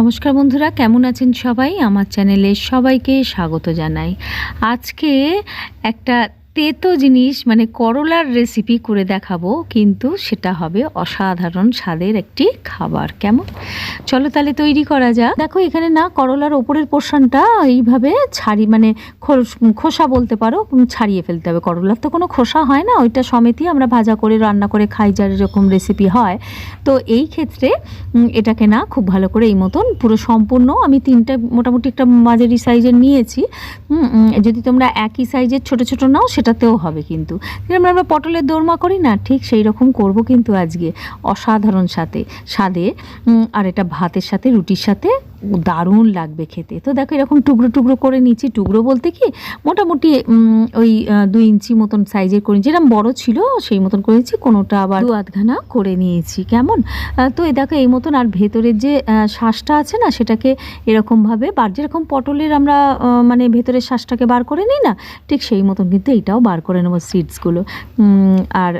নমস্কার বন্ধুরা কেমন আছেন সবাই? আমার চ্যানেলে সবাইকে স্বাগত জানাই। আজকে একটা তেতো জিনিস মানে করলার রেসিপি করে দেখাবো, কিন্তু সেটা হবে অসাধারণ স্বাদের একটি খাবার। কেমন? চলো তাহলে তৈরি করা যাক। দেখো, এখানে না করলার ওপরের পোর্শনটা এইভাবে ছাড়ি মানে খোস- বলতে পারো ছাড়িয়ে ফেলতে হবে। করলার তো কোনো খোসা হয় না, ওইটা সমেতই আমরা ভাজা করে, রান্না করে খাই, যার এরকম রেসিপি হয়। তো এই ক্ষেত্রে এটাকে না খুব ভালো করে এই মতন পুরো সম্পূর্ণ আমি তিনটে, মোটামুটি একটা মাঝারি সাইজের নিয়েছি। যদি তোমরা একই সাইজের ছোট ছোট নাও সেটাতেও হবে কিন্তু। যেরকম আমরা পটলের দোরমা করি না, ঠিক সেই রকম করব কিন্তু আজকে অসাধারণ সাথে। স্বাদে আর এটা ভাতের সাথে, রুটির সাথে দারুণ লাগবে খেতে। তো দেখো এরকম টুকরো টুকরো করে নিচ্ছি। টুকরো বলতে কি, মোটামুটি ওই দুই ইঞ্চি মতন সাইজের করে যেরকম বড় ছিল, সেই মতন করেছি কোনোটা আবার দু আধখানা করে নিয়েছি। কেমন? তো এই দেখো, এই মতন আর ভেতরের যে শ্বাসটা আছে না, সেটাকে এরকমভাবে বার, যেরকম পটলের আমরা মানে ভেতরের শ্বাসটাকে বার করে নিই না, ঠিক সেই মতন কিন্তু এইটাও বার করে নেব সিডসগুলো আর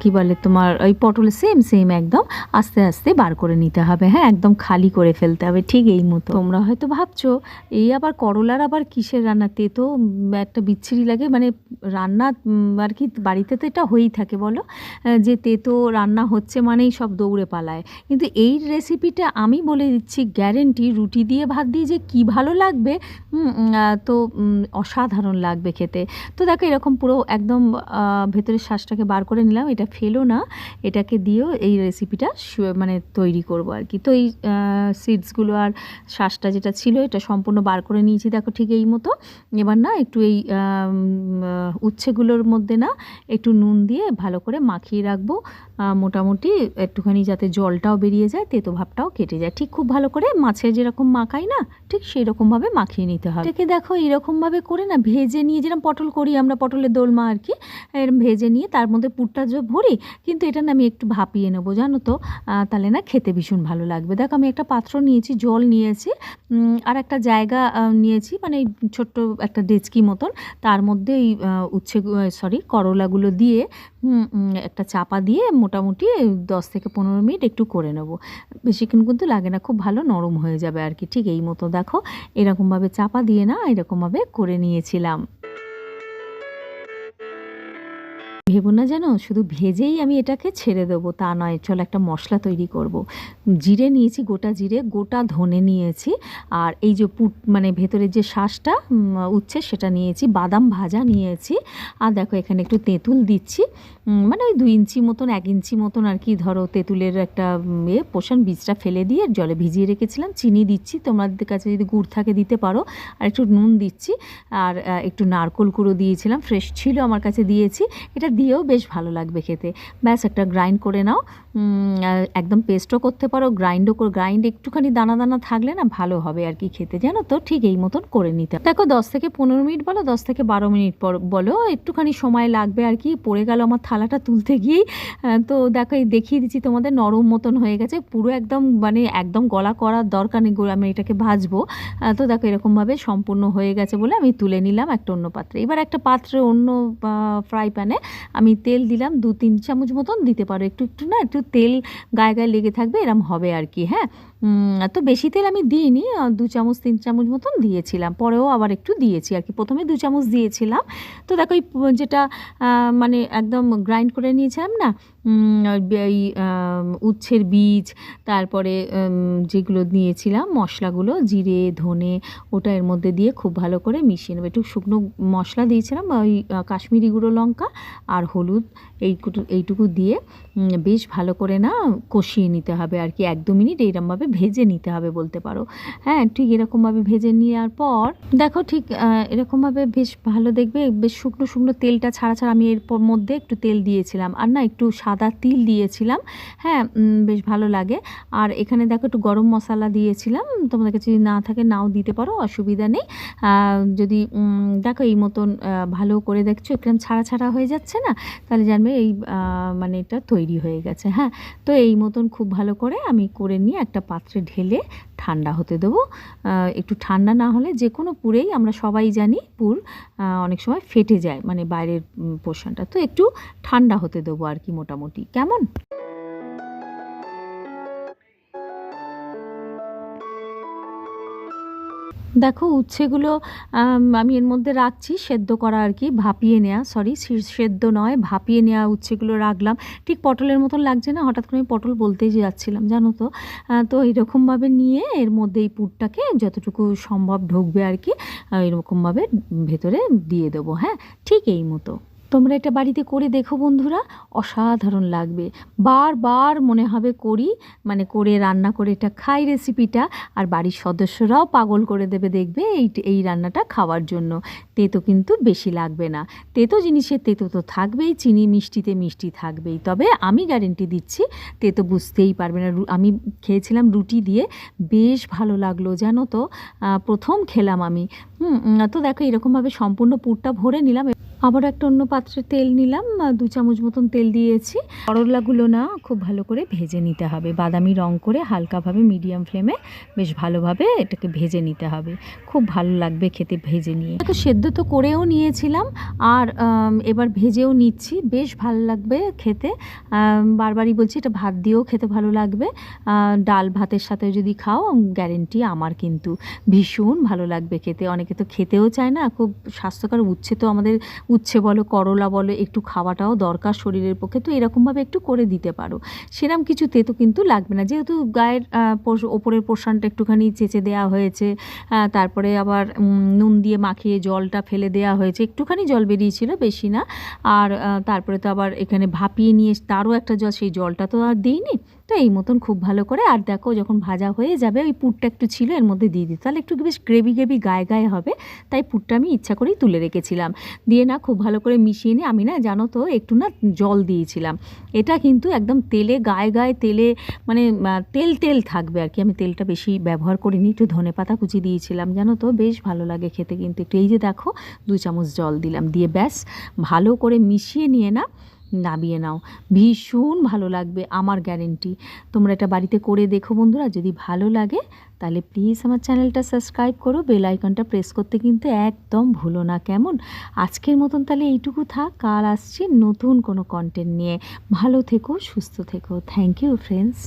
কি বলে তোমার, ওই পটলের সেম সেম একদম। আস্তে আস্তে বার করে নিতে হবে। হ্যাঁ একদম খালি করে ফেলতে হবে। ঠিক এই মতো। তোমরা হয়তো ভাবছ, এই আবার করলার আবার কিসের রান্না? তেতো একটা বিচ্ছিরি লাগে মানে রান্না আর কি, বাড়িতে তো এটা হয়েই থাকে, বলো? যে তেতো রান্না হচ্ছে মানেই সব দৌড়ে পালায়। কিন্তু এই রেসিপিটা আমি বলে দিচ্ছি গ্যারেন্টি রুটি দিয়ে ভাত দিয়ে যে কি ভালো লাগবে তো অসাধারণ লাগবে খেতে। তো দেখো, এরকম পুরো একদম ভেতরের শ্বাসটাকে বার করে নিলাম, এটা ফেলো না, এটাকে দিয়েও এই রেসিপিটা মানে তৈরি করব আর কি। তো এই সিডসগুলো আর শ্বাসটা যেটা ছিল এটা সম্পূর্ণ বার করে নিয়েছি। দেখো ঠিক এই মতো। এবার না একটু এই উচ্ছেগুলোর মধ্যে না একটু নুন দিয়ে ভালো করে মাখিয়ে রাখব। মোটামুটি একটুখানি যাতে জলটাও বেরিয়ে যায়, তেতো ভাবটাও কেটে যায়। ঠিক খুব ভালো করে মাছের যেরকম মাখাই না ঠিক সেই রকমভাবে মাখিয়ে নিতে হবে। এটাকে দেখো এরকমভাবে করে না ভেজে নিয়ে যেরকম পটল করি আমরা, পটলের দোলমা আর কি এরকম ভেজে নিয়ে তার মধ্যে পুরটা যে ভরি, কিন্তু এটা না আমি একটু ভাপিয়ে নেব, জানো তো? তাহলে না খেতে ভীষণ ভালো লাগবে। দেখো আমি একটা পাত্র নিয়েছি, জল নিয়েছি আর একটা জায়গা নিয়েছি মানে ছোট্ট একটা ডেচকি মতন, তার মধ্যে এই উচ্ছে সরি, করলাগুলো দিয়ে একটা চাপা দিয়ে মোটামুটি দশ থেকে পনেরো মিনিট একটু করে নেব। বেশিক্ষণ কিন্তু লাগে না, খুব ভালো নরম হয়ে যাবে আর কি, ঠিক এই মতো। দেখো, এরকমভাবে চাপা দিয়ে না এরকমভাবে করে নিয়েছিলাম ভেবো না যেন, শুধু ভেজেই আমি এটাকে ছেড়ে দেবো, তা নয়, চলো একটা মশলা তৈরি করব। জিরে নিয়েছি, গোটা জিরে, গোটা ধনে নিয়েছি, আর এই যে পুট মানে ভেতরের যে শ্বাসটা উচ্ছে, সেটা নিয়েছি, বাদাম ভাজা নিয়েছি, আর দেখো এখানে একটু তেঁতুল দিচ্ছি মানে ওই দুই ইঞ্চি মতন, এক ইঞ্চি মতন আর কি, ধরো তেঁতুলের একটা এ পোষণ, বীজটা ফেলে দিয়ে জলে ভিজিয়ে রেখেছিলাম। চিনি দিচ্ছি, তোমাদের কাছে যদি গুড় থাকে দিতে পারো। আর একটু নুন দিচ্ছি, আর একটু নারকোল কুড়ো দিয়েছিলাম, ফ্রেশ ছিল আমার কাছে দিয়েছি। এটা দিয়েও বেশ ভালো লাগবে খেতে। ব্যাস, একটা গ্রাইন্ড করে নাও। একদম পেস্টও করতে পারো, গ্রাইন্ডও করে, গ্রাইন্ড একটুখানি দানা দানা থাকলে না ভালো হবে আর কি খেতে, জানো তো? ঠিক এই মতন করে নিতে। দেখো, দশ থেকে পনেরো মিনিট বলো, দশ থেকে বারো মিনিট পর বলো, একটুখানি সময় লাগবে আর কি, পড়ে গেল আমার থালাটা তুলতে গিয়েই তো দেখো এই দেখিয়ে দিচ্ছি তোমাদের নরম মতন হয়ে গেছে। পুরো একদম মানে একদম গলা করার দরকার নেই আমি এটাকে ভাজবো। তো দেখো এরকমভাবে সম্পূর্ণ হয়ে গেছে বলে আমি তুলে নিলাম একটা অন্য পাত্রে। এবার একটা পাত্রে অন্য ফ্রাই প্যানে আমি তেল দিলাম দু তিন চামচ মতন দিতে পারো। একটু একটু না, একটু তেল গায়ে গায়ে লেগে থাকবে, এরম হবে আর কি হ্যাঁ? তো বেশি তেল আমি দিইনি দু চামচ, তিন চামচ মতন দিয়েছিলাম। পরেও আবার একটু দিয়েছি আর কি। প্রথমে দু চামচ দিয়েছিলাম। তো দেখো যেটা মানে একদম গ্রাইন্ড করে নিয়েছিলাম না এই উচ্ছের বীজ, তারপরে যেগুলো নিয়েছিলাম, মশলাগুলো, জিরে, ধনে, ওটা এর মধ্যে দিয়ে খুব ভালো করে মিশিয়ে নেব। একটু শুকনো মশলা দিয়েছিলাম, ওই কাশ্মীরি গুঁড়ো লঙ্কা আর হলুদ, এইটুকু এইটুকু দিয়ে বেশ ভালো করে না কষিয়ে নিতে হবে আর কি। এক দু মিনিট এইরকমভাবে ভেজে নিতে হবে বলতে পারো। হ্যাঁ ঠিক এরকমভাবে ভেজে নেওয়ার পর, দেখো ঠিক এরকমভাবে বেশ ভালো দেখবে, বেশ শুকনো শুকনো তেলটা ছাড়া ছাড়া আমি এরপর মধ্যে একটু তেল দিয়েছিলাম। আর না, একটু সাদা তিল দিয়েছিলাম। হ্যাঁ বেশ ভালো লাগে। আর এখানে দেখো একটু গরম মশলা দিয়েছিলাম। তোমাদের কাছে যদি না থাকে নাও দিতে পারো, অসুবিধা নেই। যদি দেখো এই মতন ভালো করে দেখছ, একটু ছাড়া ছাড়া হয়ে যাচ্ছে না, তাহলে জানবে এই মানে এটা তৈরি হয়ে গেছে। হ্যাঁ তো এই মতন খুব ভালো করে আমি করে নিয়ে একটা পাত্রে ঢেলে ঠান্ডা হতে দেবো। একটু ঠান্ডা না হলে যে কোনো পুরেই আমরা সবাই জানি পুর অনেক সময় ফেটে যায় মানে বাইরের পোর্শনটা। তো একটু ঠান্ডা হতে দেবো আর কি মোটামুটি। কেমন? দেখো উচ্ছেগুলো, আমি এর মধ্যে রাখছি, সেদ্ধ করা আর কি, ভাপিয়ে নেওয়া সরি সেদ্ধ নয়, ভাপিয়ে নেওয়া উচ্ছেগুলো রাখলাম। ঠিক পটলের মতন লাগছে না, হঠাৎ করে আমি পটল বলতেই যাচ্ছিলাম, জানো তো? তো এরকমভাবে নিয়ে এর মধ্যে এই পুরটাকে যতটুকু সম্ভব ঢুকবে আর কি এরকমভাবে ভেতরে দিয়ে দেবো হ্যাঁ? ঠিক এই মতো। তোমরা এটা বাড়িতে করে দেখো বন্ধুরা, অসাধারণ লাগবে। বারবার মনে হবে করি মানে করে রান্না করে এটা খাই রেসিপিটা আর বাড়ির সদস্যরাও পাগল করে দেবে দেখবে এই এই রান্নাটা খাওয়ার জন্য। তেতো কিন্তু বেশি লাগবে না। তেতো জিনিসের তেতো তো থাকবেই, চিনি মিষ্টিতে মিষ্টি থাকবেই। তবে আমি গ্যারেন্টি দিচ্ছি, তেতো বুঝতেই পারবে না। আমি খেয়েছিলাম রুটি দিয়ে, বেশ ভালো লাগল জানো তো। প্রথম খেলাম আমি। তো দেখো এরকমভাবে সম্পূর্ণ পুরটা ভরে নিলাম। আবার একটা অন্য পাত্রে তেল নিলাম দু চামচ মতন তেল দিয়েছি। করলাগুলো না খুব ভালো করে ভেজে নিতে হবে। বাদামি রং করে হালকাভাবে মিডিয়াম ফ্লেমে বেশ ভালোভাবে এটাকে ভেজে নিতে হবে। খুব ভালো লাগবে খেতে ভেজে নিয়ে। তো সেদ্ধ তো করেও নিয়েছিলাম, আর এবার ভেজেও নিচ্ছি। বেশ ভালো লাগবে খেতে। বারবারই বলছি এটা ভাত দিয়েও খেতে ভালো লাগবে। ডাল ভাতের সাথে যদি খাও গ্যারেন্টি আমার কিন্তু ভীষণ ভালো লাগবে খেতে। অনেকে তো খেতেও চায় না, খুব স্বাস্থ্যকর উচ্ছে তো আমাদের উচ্ছে বলো, করলা বলো, একটু খাওয়াটাও দরকার শরীরের পক্ষে। তো এরকমভাবে একটু করে দিতে পারো। সেরম কিছু তেতো কিন্তু লাগবে না। যেহেতু গায়ের ওপরের পোর্শনটা একটুখানি চেঁচে দেওয়া হয়েছে তারপরে আবার নুন দিয়ে মাখিয়ে জলটা ফেলে দেওয়া হয়েছে। একটুখানি জল বেরিয়েছিল, বেশি না। আর তারপরে তো আবার এখানে ভাপিয়ে নিয়ে তারও একটা জল, সেই জলটা তো আর দিইনি। তো এই মতন খুব ভালো করে। আর দেখো যখন ভাজা হয়ে যাবে, ওই পুরটা একটু ছিল, এর মধ্যে দিয়ে দিই। তাহলে একটু বেশ গ্রেভি গ্রেভি গায়ে গায়ে হবে, তাই পুরটা আমি ইচ্ছা করেই তুলে রেখেছিলাম। দিয়ে না খুব ভালো করে মিশিয়ে নিয়ে আমি না জানো তো একটু না জল দিয়েছিলাম। এটা কিন্তু একদম তেলে, গায়ে গায়ে তেলে মানে তেল তেল থাকবে আর কি। আমি তেলটা বেশি ব্যবহার করিনি, একটু ধনে পাতা কুচি দিয়েছিলাম। জানো তো বেশ ভালো লাগে খেতে কিন্তু। একটু এই যে দেখো, দু চামচ জল দিলাম। দিয়ে ব্যাস, ভালো করে মিশিয়ে নিয়ে না নামিয়ে নাও। ভীষণ ভালো লাগবে আমার গ্যারেন্টি তোমরা এটা বাড়িতে করে দেখো বন্ধুরা, যদি ভালো লাগে, তাহলে প্লিজ আমার চ্যানেলটা সাবস্ক্রাইব করো বেল আইকনটা প্রেস করতে কিন্তু একদম ভুলো না। কেমন? আজকের মতন তাহলে এইটুকু থাক কাল আসছি নতুন কোনো কন্টেন্ট নিয়ে। ভালো থেকো, সুস্থ থেকো। Thank you friends